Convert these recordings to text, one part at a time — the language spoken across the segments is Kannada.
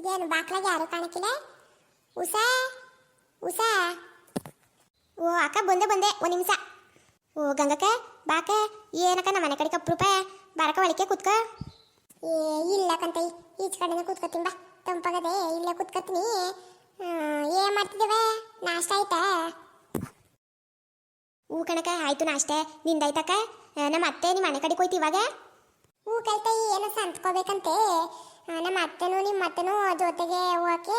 ಇದೇನು ಬಾಕ್ಲಾಗ ಯಾರು ಕಾಣಕ್ಕಿಲ್ಲ ಉಷಾ ಉಷಾ. ಓ, ಅಕ್ಕ, ಬಂದೆ ಬಂದೆ, ಒಂದು ನಿಮಿಷ. ಓ, ಗಂಗಕ್ಕ ಬಾಕ ಏನಕ್ಕ ನಮ್ಮ ಮನೆ ಕಡೆ ಕಪ್ಪ ರೂಪಾಯಿ ಬಾರಕ ಒಳಕ್ಕೆ ಕುತ್ಕ. ಏ, ಇಲ್ಲ ಕಂತೈ, ಈಚ ಕಡೆನೇ ಕುತ್ಕೋತೀನಿ ಬಾ. ತಂಪಾಗದೆ, ಇಲ್ಲೇ ಕುತ್ಕೋತೀನಿ. ಏನು ಮಾಡ್ತಿದ್ದೇವೆ? ನಾಷ್ಟ ಆಯ್ತಾ? ಹೂ ಕಣಕ ಆಯ್ತು ನಾಷ್ಟೆ. ನಿಂದಾಯ್ತಕ್ಕ? ನಮ್ಮ ಅತ್ತೆ ನಿಮ್ಮ ಮನೆ ಕಡೆಗೆ ಹೋಯ್ತು ಇವಾಗ? ಹೂ ಕಲ್ತೈ ಏನೋ ಸಂತ್ಕೋಬೇಕಂತೆ. ನಮ್ಮ ಅತ್ತೆನೂ ನಿಮ್ಮ ಅತ್ತೆನೂ ಜೊತೆಗೆ ಹೋಗಕ್ಕೆ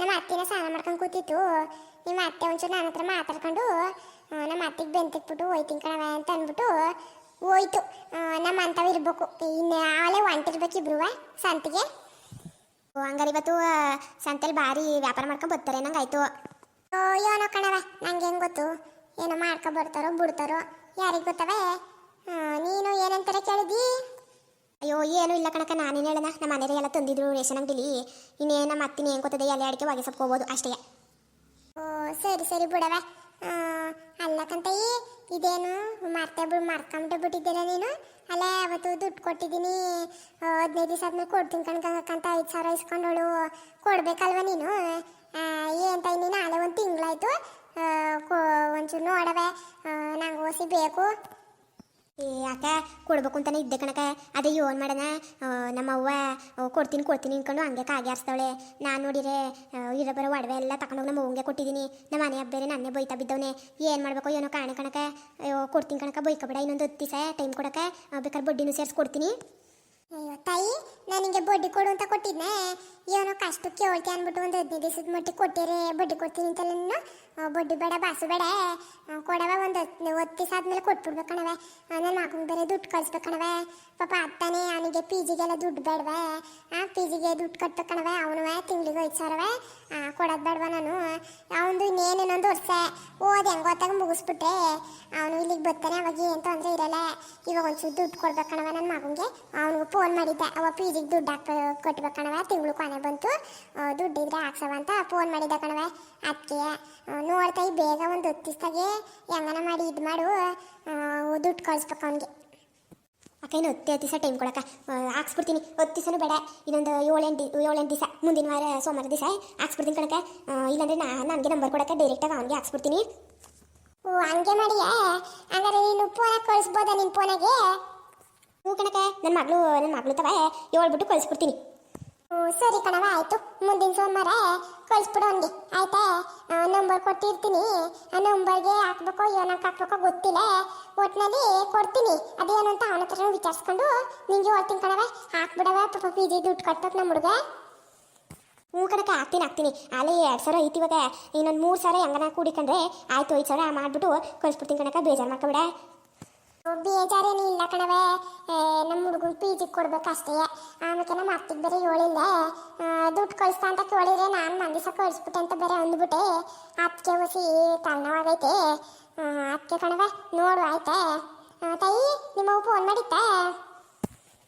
ನಮ್ಮ ಅತ್ತೆನ ಸ್ನಾನ ಮಾಡ್ಕೊಂಡು ಕೂತಿತ್ತು. ನಿಮ್ಮ ಅತ್ತೆ ಒಂಚೂರು ನನ್ನ ಹತ್ರ ಮಾತಾಡ್ಕೊಂಡು ನಮ್ಮ ಅತ್ತೆಗೆ ಬೆಂತಿಕ್ಬಿಟ್ಟು ಹೋಯ್ತೀನಿ ಕಣವ ಅಂತ ಅಂದ್ಬಿಟ್ಟು ಹೋಯ್ತು. ನಮ್ಮ ಅಂಥವು ಇರ್ಬೇಕು. ಇನ್ನು ಆಳೆ ಹೊಂಟಿರ್ಬೇಕು ಇಬ್ರು ಸಂತಿಗೆ? ಹಂಗಾರೆ ಇವತ್ತು ಸಂತೆಲಿ ಭಾರಿ ವ್ಯಾಪಾರ ಮಾಡ್ಕೊಂಡು ಬರ್ತಾರೆ, ನಂಗಾಯ್ತು. ಓ, ಏನೋ ಕಣವ ನಂಗೆ ಹೆಂಗೆ ಗೊತ್ತು? ಏನೋ ಮಾಡ್ಕೊ ಬರ್ತಾರೋ, ಬಿಡ್ತಾರೋ, ಯಾರಿಗೆ ಗೊತ್ತವೆ? ನೀನು ಏನಂತಾರೆ ಕೇಳಿದಿ ಅಯ್ಯೋ, ಏನು ಇಲ್ಲ ಕಣಕ ನಾನೇನು ಹೇಳನ ನಮ್ಮ ಮನೆಯವ್ರು ಎಲ್ಲ ತಂದಿದ್ರು ರೇಷನ್ ಅಂಗಡಿಲಿ. ಇನ್ನೇ ನಮ್ಮ ಅತ್ತಿನ ಏನು ಗೊತ್ತದೆ ಎಲ್ಲ ಅಡಿಕೆ ಒಗೆ ಸಪ್ಕೋಬೋದು ಅಷ್ಟೇ. ಓ, ಸರಿ ಸರಿ ಬಿಡವ ಅಲ್ಲ ಅಲ್ಲಕ್ಕಂತಯ್ಯ ಇದೇನು ಮರ್ತೆ ಬಿಡು ಮರ್ಕೊಂಬಿಟ್ಟು ನೀನು? ಅಲ್ಲ ಅವತ್ತು ದುಡ್ಡು ಕೊಟ್ಟಿದ್ದೀನಿ. ಹದಿನೈದು ದಿವಸ ಆದ್ಮೇಲೆ ಕೊಡ್ತೀನಿ ಕಣ್ಕಂತ ಐದು ಸಾವಿರ ಇಸ್ಕೊಂಡೋಳು. ಕೊಡ್ಬೇಕಲ್ವ ನೀನು? ಏನು ಟೈಮ್ ನೀನು ಅಲ್ಲೇ ಒಂದು ತಿಂಗಳಾಯ್ತು. ಒಂಚೂರು ನೋಡವೆ ನಂಗೆ ಓಸಿ ಬೇಕು. ಏ ಯಾಕೆ ಕೊಡ್ಬೇಕು ಅಂತಾನೆ ಇದ್ದೆ ಕಣಕ ಅದೇ ಯೋನ್ ಮಾಡೋಣ. ನಮ್ಮ ಅವ್ವ ಕೊಡ್ತೀನಿ ಕೊಡ್ತೀನಿ ಅನ್ಕೊಂಡು ಹಂಗೆ ಕಾಗೆ ಆರಿಸ್ತಾವಳೆ ನಾನು ನೋಡಿರೆ ಇರೋ ಬರೋ ಒಡವೆ ಎಲ್ಲ ತಗೊಂಡೋಗಿ ನಮ್ಮ ಅವಂಗೆ ಕೊಟ್ಟಿದ್ದೀನಿ ನಮ್ಮ ಮನೆ ಬೇರೆ ನನ್ನೇ ಬೈತಾ ಬಿದ್ದವನೆ. ಏನು ಮಾಡಬೇಕು ಏನೋ ಕಾಣೆ ಕಣಕ ಅಯ್ಯೋ, ಕೊಡ್ತೀನಿ ಕಣಕ ಬೈಕಬೇಡ. ಇನ್ನೊಂದು ಹತ್ತು ದಿವಸ ಟೈಮ್ ಕೊಡಕ್ಕೆ. ಬೇಕಾದ್ರೆ ಬಡ್ಡಿನೂ ಸೇರಿಸ್ಕೊಡ್ತೀನಿ ಅಯ್ಯೋ, ತಾಯಿ ನನಗೆ ಬಡ್ಡಿ ಕೊಡು ಅಂತ ಕೊಟ್ಟಿದ್ನೆ? ಏನೋ ಕಷ್ಟಕ್ಕೆ ಹೇಳ್ತಿ ಅಂದ್ಬಿಟ್ಟು ಒಂದು ಹದಿನೈದು ದಿವಸದ ಮಟ್ಟಿಗೆ ಕೊಟ್ಟಿರಿ, ಬಡ್ಡಿ ಕೊಡ್ತೀನಿ ಅಂತಲ್ಲ ಬಡ್ಡಿ ಬೇಡ, ಬಾಸು ಬೇಡ. ಕೊಡವ ಒಂದು ಹತ್ತು ಹತ್ತು ದಿವಸ ಆದ್ಮೇಲೆ ಕೊಟ್ಬಿಡ್ಬೇಕಣವೆ ನನ್ನ ಮಗನ ಬೇರೆ ದುಡ್ಡು ಕಳಿಸ್ಬೇಕಣವೆ ಪಾಪ ಅತ್ತಾನೆ, ಅವನಿಗೆ ಪಿ ಜಿಗೆಲ್ಲ ದುಡ್ಡು ಬೇಡವೆ. ಆ ಪಿ ಜಿಗೆ ದುಡ್ಡು ಕಟ್ಬೇಕಣವೆ ಅವನು ತಿಂಗಳಿಗೆ ಐದು ಸಾವಿರವೆ. ಕೊಡೋದು ಬೇಡವ ನಾನು? ಅವನದು ಇನ್ನೇನು ಇನ್ನೊಂದು ವರ್ಷ. ಓದಿ ಹೆಂಗೆ ಗೊತ್ತಾಗ ಮುಗಿಸ್ಬಿಟ್ಟೆ. ಅವನು ಇಲ್ಲಿಗೆ ಬರ್ತಾನೆ, ಅವಾಗ ಏನು ತೊಂದರೆ ಇರಲ್ಲ. ಇವಾಗ ಒಂಚೂರು ದುಡ್ಡು ಕೊಡ್ಬೇಕಣವ ನನ್ನ ಮಗನಿಗೆ ಅವನಿಗೆ ಫೋನ್ ಮಾಡಿದ್ದೆ. ಅವ ಪಿ ಜಿಗೆ ದುಡ್ಡು ಹಾಕಿ ಕೊಟ್ಬೇಕಣವ ತಿಂಗಳು ಕೊನೆ ಬಂತು. ದುಡ್ಡಿದ್ರೆ ಹಾಕ್ಸವ ಅಂತ ಫೋನ್ ಮಾಡಿದ ಕಣವೆ ಅದಕ್ಕೆ ನೋಡ್ತಾ ಬೇಗ ಒಂದು ಹೊತ್ತಿಸ್ದಾಗೆ ಹೆಂಗನ ಮಾಡಿ ಇದು ಮಾಡು. ದುಡ್ಡು ಕಳಿಸ್ಬೇಕು ಅವನಿಗೆ. ಅಕ್ಕ, ಇನ್ನು ಹತ್ತು ದಿವಸ ಟೈಮ್ ಕೊಡಕ್ಕ. ಹಾಕ್ಸ್ಬಿಡ್ತೀನಿ. ಹತ್ತು ದಿವಸನೂ ಬೇಡ. ಇನ್ನೊಂದು ಏಳೆಂಟು ಏಳೆಂಟು ದಿವಸ. ಮುಂದಿನ ವಾರ ಸೋಮವಾರ ದಿವಸ ಹಾಕ್ಸ್ಬಿಡ್ತೀನಿ ಕಣಕ್ಕ. ಇಲ್ಲಾಂದ್ರೆ ನಾ, ನನಗೆ ನಂಬರ್ ಕೊಡಕ್ಕೆ ಡೈರೆಕ್ಟಾಗಿ ಅವನಿಗೆ ಹಾಕ್ಸ್ಬಿಡ್ತೀನಿ. ಓ, ಹಂಗೆ ಮಾಡಿಯೇ? ಹಂಗಾರೆ ನೀನು ಫೋನ ಕಳಿಸ್ಬೋದಾ ನಿನ್ನ ಫೋನಾಗೆ ಹ್ಞೂ ಕಣಕ್ಕ. ನನ್ನ ಮಗಳು ನನ್ನ ಮಗಳು ತವ. ಹೇಳ್ಬಿಟ್ಟು ಕಳಿಸ್ಬಿಡ್ತೀನಿ ಸರಿ ಕಣವ ಆಯ್ತು. ಮುಂದಿನ ಸೋಮವಾರ ಕಳಿಸ್ಬಿಡು ಅವನಿಗೆ. ಆಯ್ತಾ? ನಂಬರ್ ಕೊಟ್ಟಿರ್ತೀನಿ. ಆ, ನಂಬರ್ಗೆ ಹಾಕ್ಬೇಕೋ ಏನಕ್ಕೆ ಹಾಕ್ಬೇಕೋ ಗೊತ್ತಿಲ್ಲ. ಒಟ್ಟಿನಲ್ಲಿ ಕೊಡ್ತೀನಿ. ಅದೇನು ಅಂತ ಅವನ ಹತ್ರ ವಿಚಾರಿಸ್ಕೊಂಡು ನಿಂಗೆ ಹೇಳ್ತೀನಿ ಕಣವ ಹಾಕ್ಬಿಡವ ಪಾಪ ಪಿ ಜಿ ದುಡ್ಡು ಕಟ್ಟಬೇಕು ನಮ್ಮ ಹುಡುಗ. ಹ್ಞೂ ಕಣಕ್ಕೆ, ಹಾಕ್ತೀನಿ ಹಾಕ್ತೀನಿ. ಅಲ್ಲಿ ಎರಡು ಸಾವಿರ ಐತಿ ಇವಾಗ. ಇನ್ನೊಂದು ಮೂರು ಸಾವಿರ ಹೆಂಗನ ಕೂಡಿಕೊಂಡ್ರೆ ಆಯ್ತು, ಐದು ಸಾವಿರ ಮಾಡಿಬಿಟ್ಟು ಕಳಿಸ್ಬಿಡ್ತೀನಿ ಕಣಕ್ಕೆ, ಬೇಜಾರು ಮಾಡ್ಕೊಬೇಡ. ಬೇಜಾರೇನು ಇಲ್ಲ ಕಣವೆ. ನಮ್ಮ ಹುಡುಗನ ಪಿ ಜಿಗೆ ಕೊಡ್ಬೇಕಷ್ಟೇ. ಆಮೇಲೆ ನಮ್ಮ ಅತ್ತಿಗೆ ಬೇರೆ ಹೇಳಿಲ್ಲ ದುಡ್ಡು ಕಳಿಸ್ತಾ ಅಂತ ಕೇಳಿದ್ರೆ ನಾನು ಮಂದಿಸ ಕಳಿಸ್ಬಿಟ್ಟೆ ಅಂತ ಬೇರೆ ಅಂದ್ಬಿಟ್ಟೆ. ಅದಕ್ಕೆ ಹೊಸಿ ತಲೆನೋವಾಗೈತೆ ಅದಕ್ಕೆ ಕಣವೆ, ನೋಡು ಆಯ್ತಾ. ತಾಯಿ ನಿಮ್ಮ ಫೋನ್ ಮಾಡಿತ್ತಾ?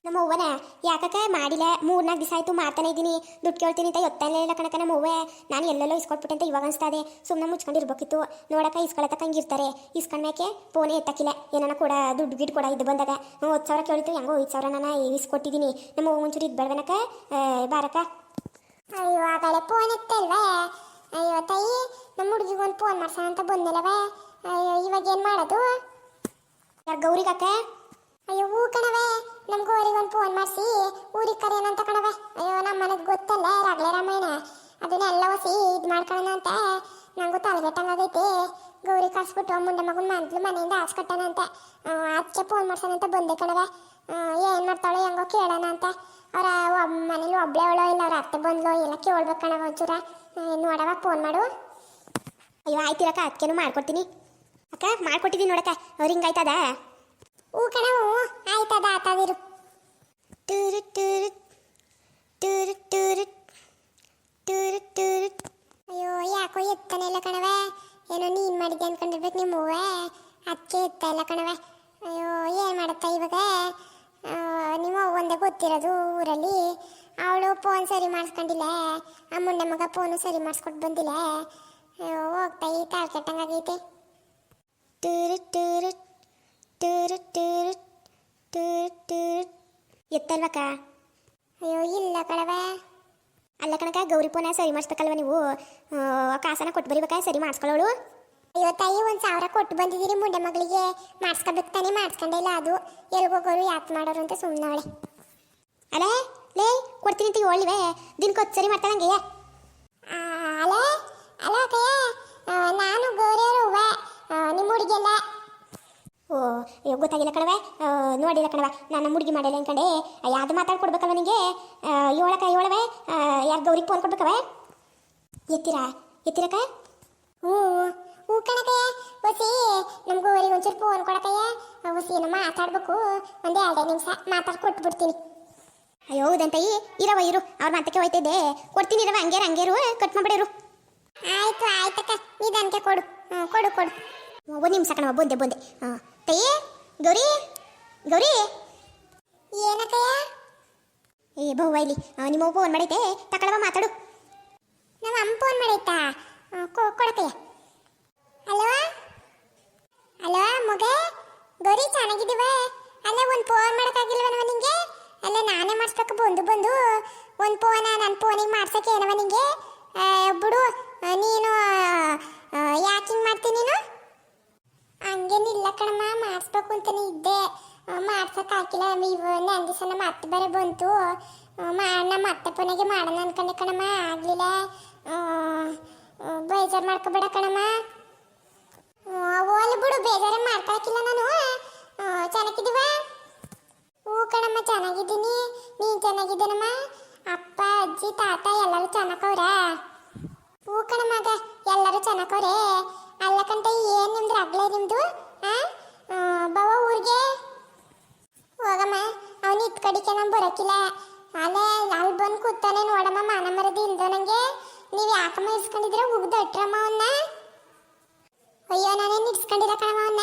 ನಮ್ಮ ಅವ್ವನ. ಯಾಕಕ್ಕ? ಮಾಡಿಲ್ಲ. ಮೂರ್ನಾಲ್ಕು ದಿವಸ ಆಯ್ತು ಮಾಡ್ತಾನೆ ಇದ್ದೀನಿ. ದುಡ್ಡು ಕೇಳ್ತೀನಿ ಅಂತ ಗೊತ್ತಾಗಲೇ ಇಲ್ಲ ಕಣಕ ನಮ್ಮ ಅವ್ವೆ. ನಾನು ಎಲ್ಲೆಲ್ಲೋ ಇಸ್ಕೊಟ್ಬಿಟ್ಟೆ ಅಂತ ಇವಾಗ ಅನ್ಸ್ತಾ ಸುಮ್ಮನೆ ಮುಚ್ಕೊಂಡಿರ್ಬೇಕಿತ್ತು. ನೋಡಕ್ಕ ಇಸ್ಕೊಳತಕ್ಕ ಹಂಗಿರ್ತಾರೆ ಇಸ್ಕೊಂಡ್ಮೇಕೆ ಫೋನೇ ಎತ್ತಕ್ಕಿಲ್ಲ ಏನಾನ ಕೂಡ ದುಡ್ಡು ಗಿಡ್ ಕೂಡ ಇದು ಬಂದಾಗ. ಹತ್ತು ಸಾವಿರ ಕೇಳಿತ್ತು ಹೆಂಗೋ ಐದು ಸಾವಿರ ನಾನು ಇಸ್ಕೊಟ್ಟಿದ್ದೀನಿ. ನಮ್ಮ ಅವ್ವ ಒಂಚೂರು ಇದು ಬೆಳವನಕ ಬಾರಕ್ಕ. ಅಯ್ಯೋ ಪೋನ್ ಫೋನ್ ಎತ್ತಲ್ವೇ? ಅಯ್ಯೋ ತಾಯಿ ನಮ್ಮ ಹುಡುಗಿಗೆ ಒಂದು ಫೋನ್ ಮಾಡ್ಸೋಣ ಅಂತ ಬಂದಿಲ್ಲವೇ ಅಯ್ಯೋ ಇವಾಗ ಏನು ಮಾಡೋದು? ಯಾರು ಗೌರಿಗಕ್ಕ? ಅಯ್ಯೋ, ಹೂ ಕಣವೆ ಗೋರಿಗೆ ಒಂದು ಫೋನ್ ಮಾಡಿಸಿ. ಊರಿಗೆ ಕರೆಯೋಣಂತ ಕಣವೆ. ಅಯ್ಯೋ ನಮ್ಮ ಮನೆಗೆ ಗೊತ್ತಲ್ಲ ರಾಗಲೇ ರಾಮಾಯಣ. ಅದನ್ನೆಲ್ಲ ಹೊಸಿ ಇದು ಮಾಡ್ಕೊಳ್ಳೋಣ ಅಂತ. ನಂಗೂ ತಲೆಗೆಟ್ಟಂಗಾಗೈತೆ ಗೌರಿ ಕಳ್ಸ್ಬಿಟ್ಟು ಮುಂದೆ ಮಗನ ಮಂತ್ಲು ಮನೆಯಿಂದ ಹಾಸ್ಕೊಟ್ಟಾನ ಅಂತ. ಅದಕ್ಕೆ ಫೋನ್ ಮಾಡ್ಸೋಣ ಅಂತ ಬಂದೆ ಕಣವೆ. ಏನ್ ಮಾಡ್ತಾಳೋ ಹೆಂಗೋ ಕೇಳೋಣ ಅಂತ. ಅವರ ಮನೇಲಿ ಒಬ್ಳೆ ಅವಳೋ ಇಲ್ಲ, ಅವ್ರ ಅತ್ತೆ ಬಂದ್ಲೋ ಎಲ್ಲ ಕೇಳ್ಬೇಕು ಕಣವ ಒಂಚೂರ. ನೋಡವ ಫೋನ್ ಮಾಡು. ಅಯ್ಯೋ ಆಯ್ತಿರಕ್ಕ ಅದಕ್ಕೇನು ಮಾಡ್ಕೊಡ್ತೀನಿ. ಅಕ್ಕ ಮಾಡ್ಕೊಟ್ಟಿದ್ದೀನಿ ನೋಡಕ್ಕ. ಅವ್ರು ಹಿಂಗಾಯ್ತದ? ಹೂ ಕಣವು ಆಯ್ತದ ಆತದಿರು ಟೂರು ಟೂರು ಟೂರು ಟೂರು ಟೂರು ಟೂರು. ಅಯ್ಯೋ ಯಾಕೋ ಎತ್ತಾನೆ ಇಲ್ಲ ಕಣವೆ ಏನೋ ನೀನು ಮಾಡಿದ್ದೆ ಅನ್ಕೊಂಡಿರ್ಬೇಕು ನಿಮ್ಮ ಹೂವೆ ಅದಕ್ಕೆ ಎತ್ತ ಇಲ್ಲ ಕಣವೆ ಅಯ್ಯೋ ಏನು ಮಾಡುತ್ತಾ ಇವಾಗ? ನಿಮ್ಮ ಒಂದೇ ಗೊತ್ತಿರೋದು ಊರಲ್ಲಿ. ಅವಳು ಫೋನ್ ಸರಿ ಮಾಡಿಸ್ಕೊಂಡಿಲ್ಲ. ಅಮ್ಮನ ಮಗ ಫೋನು ಸರಿ ಮಾಡಿಸ್ಕೊಟ್ಟು ಬಂದಿಲ್ಲ. ಅಯ್ಯೋ ಹೋಗ್ತಾ ಈ ಕಾಲ್ ಕೆಟ್ಟಂಗಾಗೈತೆ. ಟೂರು ಟೂರು ಟೂರು ಟೂರು ಟೂರು ಟೂರು ಎತ್ತಲ್ವಕ್ಕ? ಅಯ್ಯೋ ಇಲ್ಲ ಕಣವ ಅಲ್ಲ ಕಣಕ ಗೌರಿ ಪೋನ ಸರಿ ಮಾಡಿಸ್ಬೇಕಲ್ವ ನೀವು? ಕಾಸನ ಕೊಟ್ಟು ಬರಿಬೇಕಾ ಸರಿ ಮಾಡಿಸ್ಕೊಳ್ಳೋಳು. ಅಯ್ಯೋ ತಾಯಿ ಒಂದು ಸಾವಿರ ಕೊಟ್ಟು ಬಂದಿದ್ದೀರಿ ಮುಂಡೆ ಮಗಳಿಗೆ. ಮಾಡಿಸ್ಕೊಬೇಕು ತಾನೇ ಮಾಡಿಸ್ಕೊಂಡೇ ಇಲ್ಲ ಅದು. ಎಲ್ಗೋಗೋರು ಯಾಕೆ ಮಾಡೋರು ಅಂತ ಸುಮ್ಮನೆ ಅವಳೆ ಅಲೇ ಲೇ ಕೊಡ್ತೀನಿ ಅಂತ ಹೇಳಿವೆ ದಿನಕ್ಕೆ ಹತ್ತು ಸರಿ ಮಾಡ್ತಾಳಂಗೆ ಅಲೇ ಅಲ್ಲ ಕಯ್ಯ ನಾನು ಗೌರಿಯವರು ನಿಮ್ಮ ಹುಡುಗಿಯಲ್ಲ? ಓ ಗೊತ್ತಾಗಿಲ್ಲ ಕಣವೆ ನೋಡಿಲ್ಲ ಕಣವೆ ನಾನು ನಮ್ಮ ಹುಡುಗಿ ಮಾಡಿಲ್ಲ ಅನ್ಕಂಡೆ ಯಾವ್ದು ಮಾತಾಡ್ಕೊಡ್ಬೇಕಲ್ವ ನಿಂಗೆ? ಏಳಕ ಏಳವೆ ಯಾರು ಗೌರಿಗೆ ಫೋನ್ ಕೊಡ್ಬೇಕವೆ ಎತ್ತೀರಾ? ಎತ್ತಿರಕ ಹ್ಞೂ. ಹ್ಞೂ ಕಣಕಯ್ಯ ಹೊಸಿ ನಮಗೂ ಅವರಿಗೆ ಒಂಚೂರು ಫೋನ್ ಕೊಡಕಯ್ಯ ಹೊಸಿ ಏನೋ ಮಾತಾಡ್ಬೇಕು. ಒಂದೇ ಎರಡೇ ನಿಮಿಷ ಮಾತಾಡಿ ಕೊಟ್ಬಿಡ್ತೀನಿ ಅಯ್ಯೋ ಹೌದಂತಯ್ಯ ಇರವ ಇರು. ಅವ್ರ ಮಾತಕ್ಕೆ ಹೋಯ್ತಿದ್ದೆ. ಕೊಡ್ತೀನಿ ಇರವ ಹಂಗೇರು ಹಂಗೇರು. ಕಟ್ ಮಾಡ್ಬಿಡಿರು. ಆಯ್ತು, ಆಯ್ತಕ್ಕ. ನಿಧಾನಕ್ಕೆ ಕೊಡು. ಕೊಡು ಕೊಡು. ಒಂದು ನಿಮಿಷ ಕಣವ ಬಂದೆ ಬಂದೆ. ಹಾಂ ತಯ್ಯ ಗೌರಿ ಗೌರಿ. ಏನಕ್ಕಯ್ಯ? ಏ ಇಲ್ಲಿ. ಆ, ನಿಮ್ಮ ಫೋನ್ ಮಾಡೈತೆ. ತಕೊಳವ ಮಾತಾಡು. ನಮ್ಮ ಅಮ್ಮ ಫೋನ್ ಮಾಡೈತಾ? ಆ, ಅಲೋ? ಅಲೋ ಮಗ? ಗೌರಿ ಚೆನ್ನಾಗಿದ್ದೀವ? ಅಲ್ಲ ಒಂದು ಫೋನ್ ಮಾಡೋಕ್ಕಾಗಿಲ್ವನವ ನಿಂಗೆ? ಅಲ್ಲ ನಾನೇ ಮಾಡಿಸ್ಬೇಕು. ಬಂದು ಬಂದು. ಒಂದು ಫೋನ ನನ್ನ ಫೋನಿಗೆ ಮಾಡ್ಸಕ್ಕೆ ಏನವ ನಿಂಗೆ ಆ, ಬಿಡು ಆ, ನೀನು ಯಾಕೆ ಹಿಂಗೆ ಮಾಡ್ತೀನಿ ನೀನು ಹಂಗೇನಿಲ್ಲ ಕಣಮ್ಮ ಮಾಡಿಸ್ಬೇಕು ಅಂತಾನೆ ಇದ್ದೆ ಮಾಡ್ಸಕ್ ಹಾಕಿಲ್ಲ. ಇವ ನನ್ನ ದಿವಸ ನಮ್ಮ ಅತ್ತೆ ಬೇರೆ ಬಂತು. ಮತ್ತೆ ನಮ್ಮ ಅತ್ತೆ ಪುನಗೆ ಮಾಡೋಣ ಅನ್ಕೊಂಡೆ ಕಣಮ್ಮ. ಆಗಲಿಲ್ಲ. ಬೇಜಾರು ಮಾಡ್ಕೊಬೇಡ ಕಣಮ್ಮ. ಓಲಿ ಬಿಡು ಬೇಜಾರ ಮಾಡ್ತಾಕಿಲ್ಲ ನಾನು. ಚೆನ್ನಾಗಿದ್ದೀವ? ಹ್ಞೂ ಕಣಮ್ಮ ಚೆನ್ನಾಗಿದ್ದೀನಿ. ನೀನು ಚೆನ್ನಾಗಿದ್ದೀನಮ್ಮ? ಅಪ್ಪ ಅಜ್ಜಿ ತಾತ ಎಲ್ಲರೂ ಚೆನ್ನಾಗವ್ರ? ಹ್ಞೂ ಕಣಮ್ಮಗ ಎಲ್ಲರೂ ಚೆನ್ನಾಗವ್ರೆ? ಅಲ್ಲ ಕಂಟ ಏನು ನಿಮ್ದು? ರಗ್ಲೆ ನಿಮ್ದು? ಆ ಆ, ಬವ ಊರಿಗೆ? ಹೋಗಮ್ಮ, ಅವನು ಇತ್ ಕಡಿಕೆ ನಮ್ ಬರಕಿಲ್ಲ. ಅಲ್ಲೇ ಅಲ್ಲಿ ಬಂದು ಕೂತಾನೆ ನೋಡಮ್ಮ, ಮಾನ ಮರದಿ ಇಲ್ದ ನಂಗೆ? ನೀವು ಯಾಕಮ್ಮ ಇಸ್ಕೊಂಡಿದ್ರೆ ಉಗ್ದು ಅಟ್ರಮ್ಮ ಅವನ್ನ ಅಯ್ಯೋ, ನಾನೇನು ಇಡ್ಸ್ಕೊಂಡಿಲ್ಲ ಕಣಮ್ಮ ಅವನ್ನ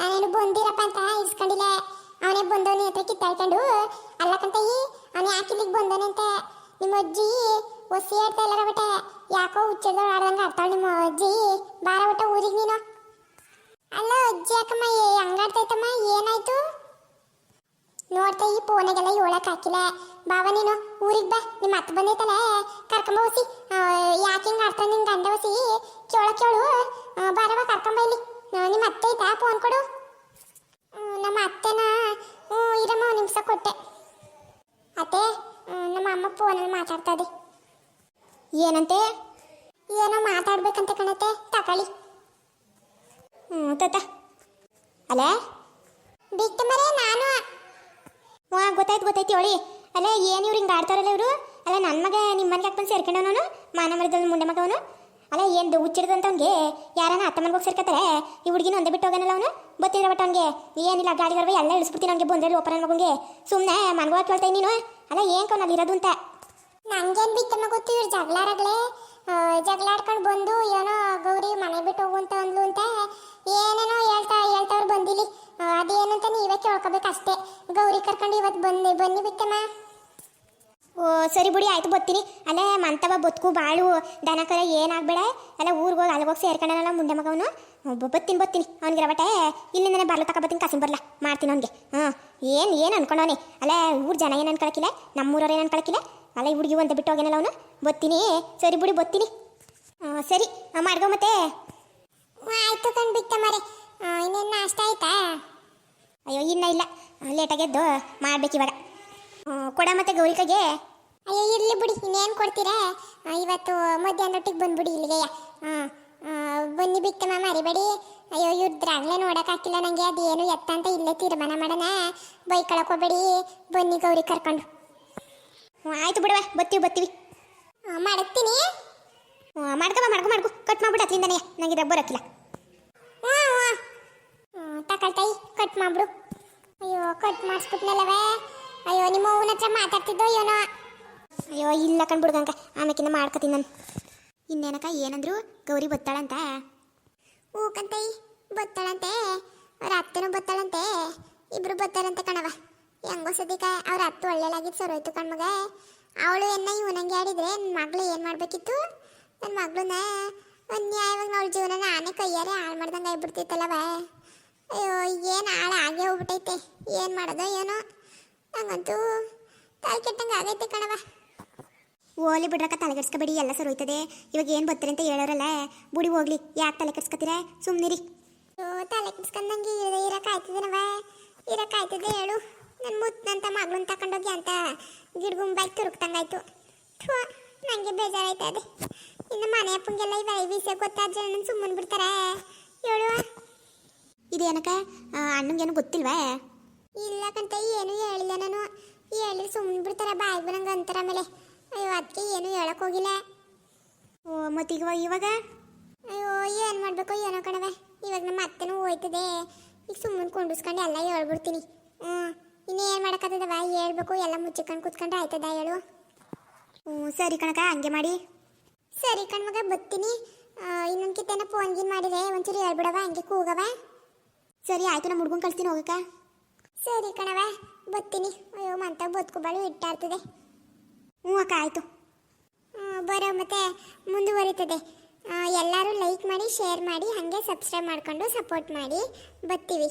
ನಾನೇನು ಬಂದಿರಪ್ಪ ಅಂತ ಇಡ್ಸ್ಕೊಂಡಿಲ್ಲ ಅವನೇ ಬಂದವನಿ ಹತ್ರ ಕಿತ್ತಾಡ್ಕೊಂಡು. ಅಲ್ಲಕ್ಕಂತ ಈ ಅವನು ಯಾಕೆ ಇಲ್ಲಿಗೆ ಬಂದವನಂತ ನಿಮ್ಮ ಅಜ್ಜಿ ಒಸಿ ಹೇಳ್ತಾ ಇಲ್ಲಾರ ಬಟ್ಟೆ ಯಾಕೋ ಹುಚ್ಚದ ಆಡ್ದಂಗೆ ಆಡ್ತಾಳೆ ನಿಮ್ಮ ಅಜ್ಜಿ. ಬಾರ ಬಟ ಊರಿಗೆ ನೀನು. ಅಲ್ಲ ಅಜ್ಜಿ ಅಕ್ಕಮ್ಮ ಹಂಗಾಡ್ತೈತಮ್ಮ ಏನಾಯ್ತು? ನೋಡ್ತಾ ಈ ಫೋನಾಗೆಲ್ಲ ಹೇಳಕ್ ಹಾಕಿಲ್ಲ. ಬಾವ, ನೀನು ಊರಿಗೆ ಬಾ ನಿಮ್ಮ ಅತ್ತ ಬಂದೈತಲ್ಲ, ಕರ್ಕೊಂಬ ಹೊಸಿ ಯಾಕೆ ಹಿಂಗೆ ಆಡ್ತಾನೆ ನಿನ್ ಗಂಡ ಹೊಸಿ ಕೇಳ, ಕೇಳು. ಬಾರವ ಕರ್ಕೊಂಬ ಇಲ್ಲಿ. ನಿಮ್ಮ ಅತ್ತೆ ಐತಾ? ಫೋನ್ ಕೊಡು. ನಮ್ಮ ಅತ್ತೆನ ಇರಮ್ಮ, ಒಂದು ನಿಮಿಷ ಕೊಟ್ಟೆ. ಅತ್ತೆ ನಮ್ಮ ಅಮ್ಮ ಫೋನಲ್ಲಿ ಮಾತಾಡ್ತಾ ಇದೆ. ಏನಂತೆ? ಏನೋ ಮಾತಾಡ್ಬೇಕಂತ ಕಣತ್ತೆ ತಕೊಳ್ಳಿ ಹ್ಞೂ ತಾತ ಅಲ್ಲ ಬಿಟ್ಟು ಮರೆ ನಾನು. ಹ್ಞೂ ಗೊತ್ತಾಯ್ತು ಗೊತ್ತಾಯ್ತು ಹೇಳಿ. ಅಲ್ಲ ಏನು ಇವ್ರು ಹಿಂಗೆ ಆಡ್ತಾರಲ್ಲ ಇವರು? ಅಲ್ಲ ನನ್ನ ಮಗ ನಿಮ್ಮ ಮನೆಗೆ ಹಾಕ್ಬಂದು ಸೇರ್ಕೊಂಡವನು ಮಾನ ಮರದಲ್ಲಿ ಮುಂಡೆ ಮಗವನು ಅಲ್ಲ ಏನು ಹುಚ್ಚಿಡ್ದಂತವ್ನಿಗೆ ಯಾರನ್ನ ಅತ್ತ ಮನೆಗೆ ಸೇರ್ಕತ್ತಾರೆ? ಈ ಹುಡುಗಿನ ಒಂದೇ ಬಿಟ್ಟು ಹೋಗನಲ್ಲ ಅವನು? ಗೊತ್ತಿದ್ರೆ ಬಟ್ ಅವ್ನಿಗೆ? ಏನಿಲ್ಲ, ಗಾಡಿ ಬರವೆ ಎಲ್ಲ ಇಳಿಸ್ಬಿಡ್ತೀನಿ ಅವ್ನಿಗೆ ಬಂದ್ರೆ ಓಪನ್ ಮಗಂಗೆ. ಸುಮ್ಮನೆ ಮನ್ಗೋ ಕೇಳ್ತಾಯಿ ನೀನು. ಅಲ್ಲ ಏನು ಕೌನಲ್ಲಿ ಇರೋದು ಅಂತ? ನಂಗೇನು ಬಿತ್ತಮ್ಮ ಗೊತ್ತು, ಇವ್ರು ಜಗಳಾಡಗ್ಲೆ ಜಗಳ ಆಡ್ಕೊಂಡು ಬಂದು ಏನೋ ಗೌರಿ ಮನೆ ಬಿಟ್ಟು ಹೋಗುವಂತ ಅಂದ್ಲು ಅಂತ. ಏನೇನೋ ಹೇಳ್ತಾ ಹೇಳ್ತಾವ್ರು ಬಂದಿಲಿ. ಅದೇನಂತ ನೀವೇ ಕೇಳ್ಕೊಬೇಕಷ್ಟೇ. ಗೌರಿ ಕರ್ಕೊಂಡು ಇವತ್ತು ಬಂದು ಬನ್ನಿ ಬಿಟ್ಟಮ್ಮ. ಓ, ಸರಿ ಬಿಡಿ, ಆಯ್ತು ಬತ್ತೀನಿ ಅಲ್ಲೇ ಮಂತವ ಬದುಕು ಬಾಳು ದನ ಕರ ಏನಾಗ್ಬೇಡ. ಅಲ್ಲ, ಊರಿಗೆ ಹೋಗಿ ಅಲ್ಲಿಗೆ ಹೋಗಿ ಸೇರ್ಕೊಂಡಲ್ಲ ಮುಂಡೆ ಮಗವನು ಬತ್ತೀನಿ ಬತ್ತೀನಿ ಅವ್ನಿಗೆ ರವಟೆ, ಇಲ್ಲಿಂದನೇ ಬರ್ಲು ಬತ್ತೀನಿ ಕಸಿನ ಬರ್ಲಾ. ಮಾಡ್ತೀನಿ ಅವ್ನಿಗೆ. ಹಾಂ ಏನು ಏನು ಅನ್ಕೊಂಡವನೇ? ಅಲ್ಲ ಊರು ಜನ ಏನು ಅನ್ಕೊಳಕಿಲ್ಲ? ನಮ್ಮೂರವ್ರು ಏನು ಅನ್ಕೊಳಕಿಲ್ಲ? ಅಲ್ಲ ಹುಡುಗಿ ಅಂತ ಬಿಟ್ಟು ಹೋಗ್ಯಾನಲ್ಲ ಅವನು? ಬತ್ತೀನಿ. ಸರಿ ಬಿಡಿ ಬತ್ತೀನಿ. ಸರಿ ಮಾಡ್ಕೊ ಮತ್ತೆ. ಆಯ್ತು ಕಂಡು ಬಿಟ್ಟ ಮರೆ. ಇನ್ನೇನು ನಾಷ್ಟ ಆಯ್ತಾ? ಅಯ್ಯೋ ಇನ್ನ ಇಲ್ಲ. ಲೇಟಾಗಿ ಎದ್ದು ಮಾಡ್ಬೇಕು ಇವಾಗ. ಆ, ಕೊಡ ಮತ್ತೆ ಗೌರಿಕಾಗೆ. ಅಯ್ಯೋ ಇರಲಿ ಬಿಡಿ. ಇನ್ನೇನು ಕೊಡ್ತೀರಾ? ಇವತ್ತು ಮಧ್ಯಾಹ್ನ ಮಧ್ಯಾಹ್ನೊಟ್ಟಿಗೆ ಬಂದ್ಬಿಡಿ ಇಲ್ಲಿಗೆ. ಹಾಂ ಬನ್ನಿ ಬಿತ್ತಮ್ಮ ಮರಿಬೇಡಿ ಅಯ್ಯೋ ಇವ್ರದ್ರಾಗ್ಲೇ ನೋಡೋಕ್ಕಾಗಿಲ್ಲ ನನಗೆ ಅದೇನು ಎತ್ತ ಅಂತ ಇಲ್ಲೇ ತೀರ್ಮಾನ ಮಾಡೋಣ. ಬೈಕ್ ಹೋಗ್ಬೇಡಿ ಬನ್ನಿ ಗೌರಿ ಕರ್ಕೊಂಡು. ಹ್ಞೂ, ಆಯ್ತು ಬಿಡವೆ ಬತ್ತೀವಿ ಬತ್ತೀವಿ. ಮಾಡತ್ತೀನಿ. ಮಾಡ್ಕೊ ಮಾಡ್ಕೊ ಮಾಡ್ಕೊ. ಕಟ್ ಮಾಡ್ಬಿಡು ಅತ್ಲಿಂದನೇ. ನನಗೆ ಇದು ಬರೋಕ್ಕಿಲ್ಲ. ತಕೊಳ್ತಾಯಿ ಕಟ್ ಮಾಡ್ಬಿಡು. ಅಯ್ಯೋ ಕಟ್ ಮಾಡಿಸ್ಬಿಟ್ನಲ್ಲವೇ ಅಯ್ಯೋ, ನಿಮ್ಮ ಅವ್ವನ ಹತ್ರ ಮಾತಾಡ್ತಿದ್ದೋ ಏನೋ. ಅಯ್ಯೋ, ಇಲ್ಲ ಕಣ್ಬಿಡ್ಗಂಕ ಆಮೇಕಿಂದ ಮಾಡ್ಕೊತೀನಿ ನಾನು. ಇನ್ನೇನಕ್ಕ, ಏನಂದ್ರು ಗೌರಿ ಬತ್ತಾಳಂತ? ಕಂತಾಯಿ ಬತ್ತಾಳಂತೆ. ಅವ್ರ ಅತ್ತೆನೂ ಬತ್ತಾಳಂತೆ. ಇಬ್ರು ಬತ್ತಾರಂತೆ ಕಣವ ಹೆಂಗೋ ಕಾಯ ಅವ್ರ ಅತ್ತು ಒಳ್ಳೆಲಾಗಿದ್ದು ಸರೋಯ್ತು ಕಣ್ಮಗ ಅವಳು ಎನ್ನ ಇವನಂಗೆ ಆಡಿದ್ರೆ ನನ್ನ ಮಗಳು ಏನು ಮಾಡಬೇಕಿತ್ತು? ನನ್ನ ಮಗಳನ್ನ ಅನ್ಯಾಯವಾಗಿ ಅವಳ ಜೀವನ ನಾನೇ ಕೈಯಾರೆ ಹಾಳು ಮಾಡ್ದಂಗೆ ಆಗ್ಬಿಡ್ತಿತ್ತಲ್ಲವ ಅಯ್ಯೋ ಏನು ಹಾಳು ಆಗೇ ಹೋಗ್ಬಿಟ್ಟೈತೆ. ಏನು ಮಾಡೋದು ಏನೋ. ನಂಗಂತೂ ತಲೆ ಕೆಟ್ಟಂಗೆ ಆಗೈತೆ ಕಣವ ಓಲಿ ಬಿಡ್ರಕ್ಕ ತಲೆ ಕೆಡ್ಸ್ಕೊಬೇಡಿ ಎಲ್ಲ ಸರ್ ಹೋಯ್ತದೆ. ಇವಾಗ ಏನು ಬರ್ತಾರೆ ಅಂತ ಹೇಳೋರಲ್ಲ ಬುಡಿ ಹೋಗ್ಲಿ. ಯಾಕೆ ತಲೆ ಕೆಡ್ಸ್ಕೊತೀರಾ? ಸುಮ್ಮನಿರಿ ತಲೆ ಕೆಡ್ಸ್ಕೊಂಡಂಗೆ ಇರಕ್ಕಾಯ್ತದೇನವ ಇರಕ್ಕಾಯ್ತದೆ ಹೇಳು. ನನ್ನ ಮುತ್ತಂತ ಮಗಳನ್ನ ತಗೊಂಡೋಗಿ ಅಂತ ಗಿಡಗುಂಬಾಯ್ ತುರುಕ್ತಂಗಾಯ್ತು. ಥೂ ನನಗೆ ಬೇಜಾರಾಯ್ತದೆ. ಇನ್ನು ಮನೆ ಅಪ್ಪಂಗೆಲ್ಲ ಇವ ವಿಷಯ ಗೊತ್ತಾದ್ರೆ ನನ್ನ ಸುಮ್ಮನೆ ಬಿಡ್ತಾರೆ. ಹೇಳುವ ಇದೇನಕ್ಕ ಅಣ್ಣಂಗೇನು ಗೊತ್ತಿಲ್ವಾ? ಇಲ್ಲ ಕಂತ ಏನು ಹೇಳಿಲ್ಲ ನಾನು. ಹೇಳಿದ್ರೆ ಸುಮ್ಮನೆ ಬಿಡ್ತಾರೆ ಬಾಯ್ ಬಂದಂಗೆ ಅಂತಾರೆ ಆಮೇಲೆ. ಅಯ್ಯೋ ಅದಕ್ಕೆ ಏನು ಹೇಳಕ್ ಹೋಗಿಲ್ಲ. ಓ ಮತ್ತೀಗ ಇವಾಗ? ಅಯ್ಯೋ ಏನು ಮಾಡಬೇಕು ಏನೋ ಕಣವೆ ಇವಾಗ ನಮ್ಮ ಅತ್ತೆನೂ ಹೋಯ್ತದೆ. ಈಗ ಸುಮ್ಮನೆ ಕೊಂಡಿಸ್ಕೊಂಡು ಎಲ್ಲ ಹೇಳ್ಬಿಡ್ತೀನಿ. ಹ್ಞೂ ಇನ್ನೇನು ಮಾಡೋಕ್ಕಾಗ್ತದವ? ಹೇಳ್ಬೇಕು, ಎಲ್ಲ ಮುಚ್ಚಿಕೊಂಡು ಕೂತ್ಕೊಂಡ್ರೆ ಆಯ್ತದ ಹೇಳು. ಹ್ಞೂ, ಸರಿ ಕಣಕ ಹಂಗೆ ಮಾಡಿ. ಸರಿ ಕಣ್ಮಗ ಬರ್ತೀನಿ. ಇನ್ನೊಂದು ಕಿತ್ತೇನ ಫೋನ್ ಗಿನ್ ಮಾಡಿದೆ, ಒಂಚೂರು ಹೇಳ್ಬಿಡವ ಹಂಗೆ ಕೂಗವ ಸರಿ, ಆಯ್ತು, ನಮ್ಮ ಹುಡ್ಗನ್ ಕಳ್ಸ್ತೀನಿ ಹೋಗಕ್ಕ. ಸರಿ ಕಣವ ಬರ್ತೀನಿ. ಅಯ್ಯೋ, ಮಂತ ಬದುಕುಬಾಳು ಇಟ್ಟಾರ್ತದೆ ಹ್ಞೂ ಅಕ್ಕ, ಆಯಿತು. ಬರೋ ಮತ್ತೆ ಮುಂದುವರಿತದೆ. ಎಲ್ಲರೂ ಲೈಕ್ ಮಾಡಿ ಶೇರ್ ಮಾಡಿ, ಹಾಗೆ ಸಬ್ಸ್ಕ್ರೈಬ್ ಮಾಡ್ಕೊಂಡು ಸಪೋರ್ಟ್ ಮಾಡಿ. ಬರ್ತೀವಿ.